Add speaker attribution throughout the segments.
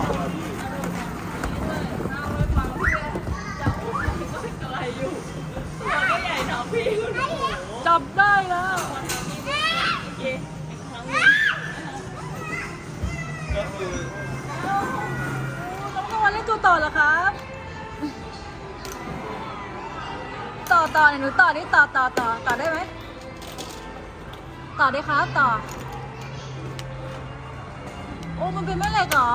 Speaker 1: อนหอมอพี่
Speaker 2: จับได้แล้ว
Speaker 1: ก็คือ
Speaker 2: น้องนวันเล่นตัวต่อเหรอครับ ต่อต่อเนี่ยหนูต่อได้ต่อต่อต่อต่อได้ไหม ต่อได้ครับต่อ โอ้ มันเป็นแม่เหล็กเหรอ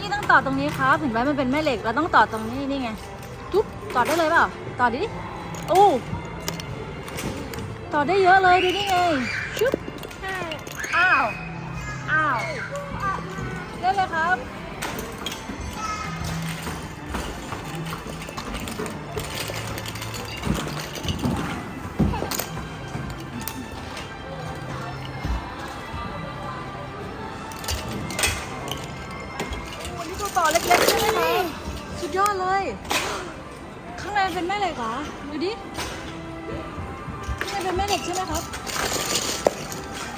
Speaker 2: นี่ต้องต่อตรงนี้ครับเห็นไหมมันเป็นแม่เหล็กเราต้องต่อตรงนี้นี่ไงจุ๊บต่อได้เลยเปล่าต่อดิโอ้ต่อได้เยอะเลยดูนี่ไงชุบอ้าวอ้าวเล่นเลยครับ เลย ข้างในเป็นแม่เหล็กเหรอดูดิ ข้างในเป็นแม่เหล็กใช่ไหมครับ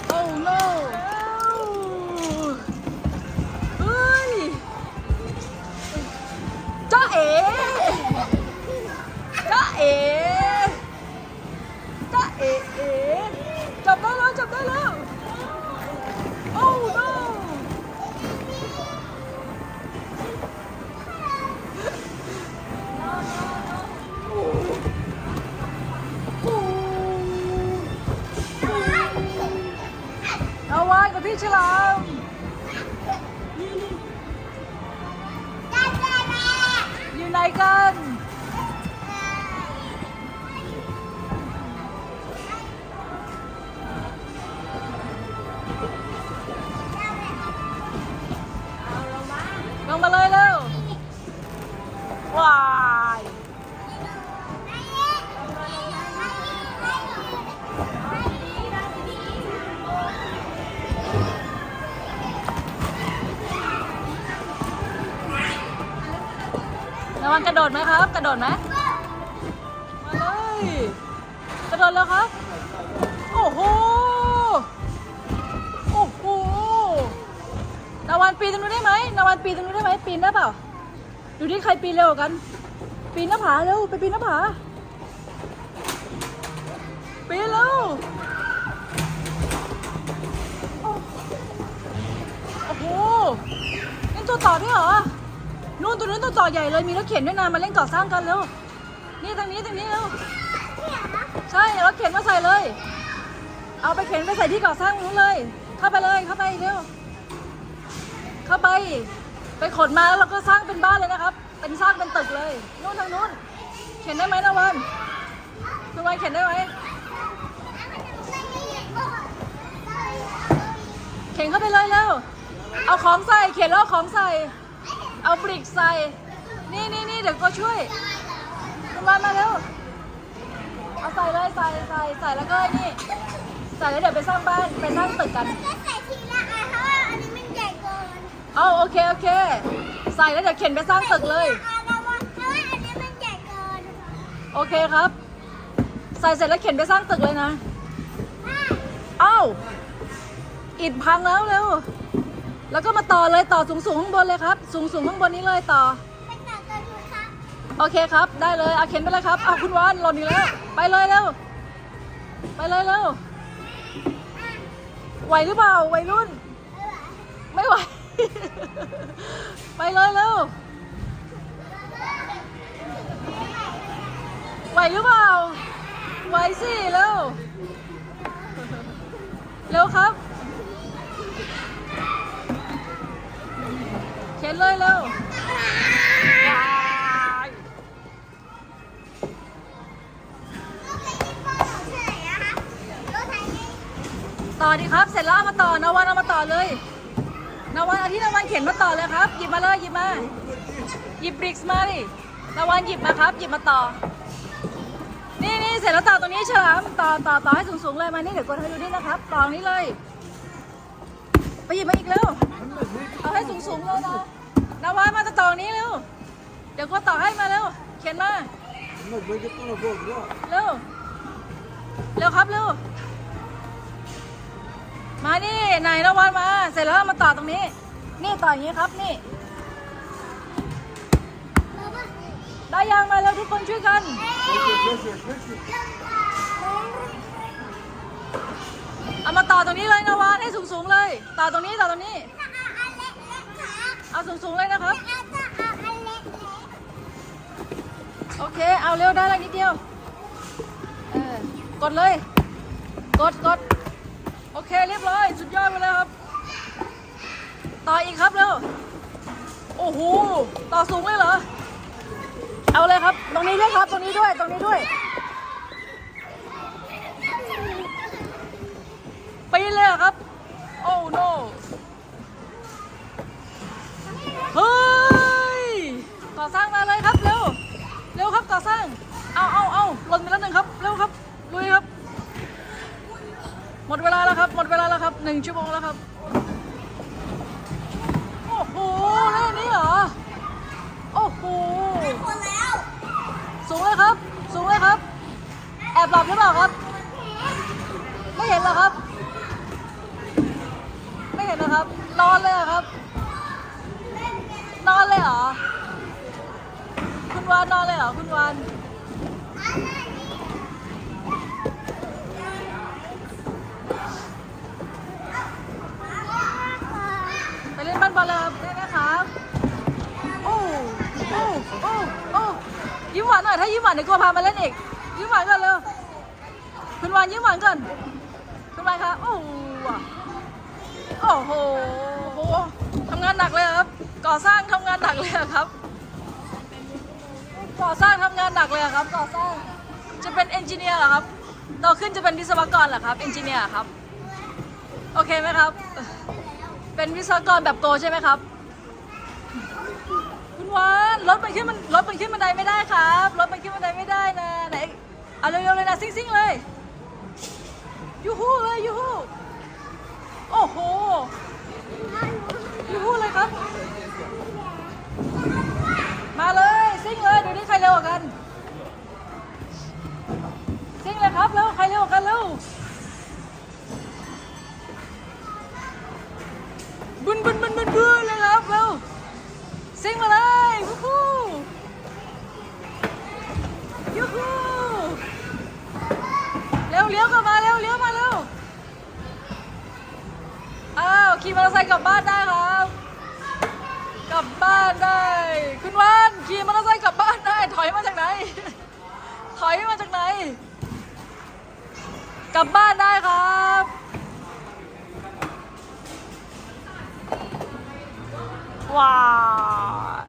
Speaker 2: โอ้ no เฮ้ยจ้าเอ๋จ้าเอ๋จ้าเอ๋เอ๋จับได้แล้ว จับได้แล้ว ไวังกระโดดไหมครับ กระโดดไหมมาเลยกระโดดแล้วครับ โอ้โห โอ้โหนาวันปีนตรงนู้นได้ไหมนาวันปีนตรงนู้นได้ไหมปีนได้เปล่า ดูที่ใครปีนเร็วกัน ปีนหน้าผาเร็วไปปีนหน้าผา ปีนเร็วโอ้โหเล่นตัวต่อด้วยเหรอ นู่นตัวนู้นตัวต่อใหญ่เลยมีรถเข็นด้วยนะมาเล่นก่อสร้างกันเร็วนี่ทางนี้ทางนี้เร็วใช่เอารถเข็นมาใส่เลย เอาไปเข็นไปใส่ที่ก่อสร้างนู้นเลย เข้าไปเลยเข้าไปเร็วเข้าไป ไปขนมาแล้วเราก็สร้างเป็นบ้านเลยนะครับ เป็นสร้างเป็นตึกเลยนู่นทางนู้นเข็นได้ไหมนะวันทุกวันเข็นได้ไหมเข็นเข้าไปเลยเร็วเอาของใส่เข็นแล้วของใส่ เอาปริกใส่ นี่นี่นี่เดี๋ยวก็ช่วยคุณวันมาเร็ว เอาใส่เลยใส่ใส่ใส่แล้วก็ไอ้นี่ ใส่แล้วเดี๋ยวไปสร้างบ้านไปสร้างตึกกัน
Speaker 3: ก็ใส่ทีละอันเพราะว่าอันนี้มันใหญ่เกิน
Speaker 2: เอาโอเคโอเค ใส่แล้วเดี๋ยวเข็นไปสร้างตึกเลย
Speaker 3: อันละวันเพราะว่าอันนี้มันใหญ่เกิน
Speaker 2: โอเคครับ ใส่เสร็จแล้วเข็นไปสร้างตึกเลยนะเอ้าอิฐพังแล้วเร็ว แล้วก็มาต่อเลยต่อสูงสูงๆข้างบนเลยครับ สูงสูงๆข้างบนนี้เลยต่อ
Speaker 3: เป็นต่อกันดูครับ
Speaker 2: โอเคครับ ได้เลยเอาเข็นไปเลยครับเอาคุณวานหล่นอีกแล้วไปเลยเร็วไปเลยเร็วไหวหรือเปล่าวัยรุ่น ไม่ไหว ไปเลยเร็วไหวหรือเปล่าไหวสิเร็ว ต่อดีครับ เสร็จแล้วเอามาต่อนวันเอามาต่อเลยนวันเอาที่นวันเข็นมาต่อเลยครับ หยิบมาเลยหยิบมาหยิบบริกส์มาดินวันหยิบมาครับ หยิบมาต่อ นี่นี่เสร็จแล้วต่อตรงนี้ฉลามต่อต่อต่อให้สูงๆเลยมานี่เดี๋ยวกดให้ดูนี่นะครับ ต่อนี้เลย ไปหยิบมาอีกเร็วเอาให้สูงๆเลยนะนวันมาต่อตรงนี้เร็วเดี๋ยวกดต่อให้มาเร็วเขียนมา
Speaker 1: เร็
Speaker 2: วเร็วครับเร็ว มานี่ไหนนวันมา เสร็จแล้วมาต่อตรงนี้ นี่ต่ออย่างนี้ครับนี่ ได้ยังมาแล้วทุกคนช่วยกัน เอามาต่อตรงนี้เลยนะวานให้สูงๆเลย ต่อตรงนี้ต่อตรงนี้
Speaker 3: เอา
Speaker 2: สูงๆเลยนะครับ โอเค เอาเร็วได้แล้วนิดเดียว เออ กดเลย กดกด โอเคเรียบร้อยสุดยอดไปเลยครับ ต่ออีกครับเร็วโอ้โหต่อสูงเลยเหรอ เอาเลยครับ ตรงนี้ด้วยครับ ตรงนี้ด้วย ตรงนี้ด้วย ปีนเลยครับ นึ่งชั่วโมงแล้วครับ โอ้โหเล่นนี้เหรอ โอ้โห
Speaker 3: ๆคนแล้ว
Speaker 2: สูงเลยครับ สูงเลยครับ แอบหลับหรือเปล่าครับ ไม่เห็นเหรอครับ ไม่เห็นนะครับ นอนเลยเหรอครับ นอนเลยเหรอ คุณวานนอนเลยเหรอ คุณวาน อเลยครับได้ไหมครับโอ้โอ้โอ้โอ้ยิ้มหวานหน่อยถ้ายิ้มหวานเดี๋ยวกลัวพามาเล่นอีกยิ้มหวานก่อนเร็วคุณวานยิ้มหวานก่อนคุณวานครับโอ้ว่ะโอ้โหโอ้โหทำงานหนักเลยครับ ก่อสร้างทำงานหนักเลยครับ ก่อสร้างทำงานหนักเลยครับ ก่อสร้าง จะเป็นเอนจิเนียร์เหรอครับโตขึ้นจะเป็นวิศวกรเหรอครับ เอนจิเนียร์ครับ โอเคไหมครับ เป็นวิศวกรแบบโกใช่ไหมครับ คุณวานรถมันขึ้นมันรถมันขึ้นบันไดไม่ได้ครับรถมันขึ้นบันไดไม่ได้นะไหนเอาเร็วๆเลยนะซิ่งๆเลยยูฮูเลยยูฮูโอ้โหยูฮูเลยครับ มาเลยซิ่งเลยดูนี่ใครเร็วกว่ากัน ซิ่งมาเลยวู้ฮู้ยูฮูเร็วเลี้ยวกลับมาเร็วเลี้ยวมาเร็วอ้าวขี่มอเตอร์ไซค์กลับบ้านได้ครับ กลับบ้านได้คุณวานขี่มอเตอร์ไซค์กลับบ้านได้ถอยมาจากไหน ถอยมาจากไหน กลับบ้านได้ครับ 哇。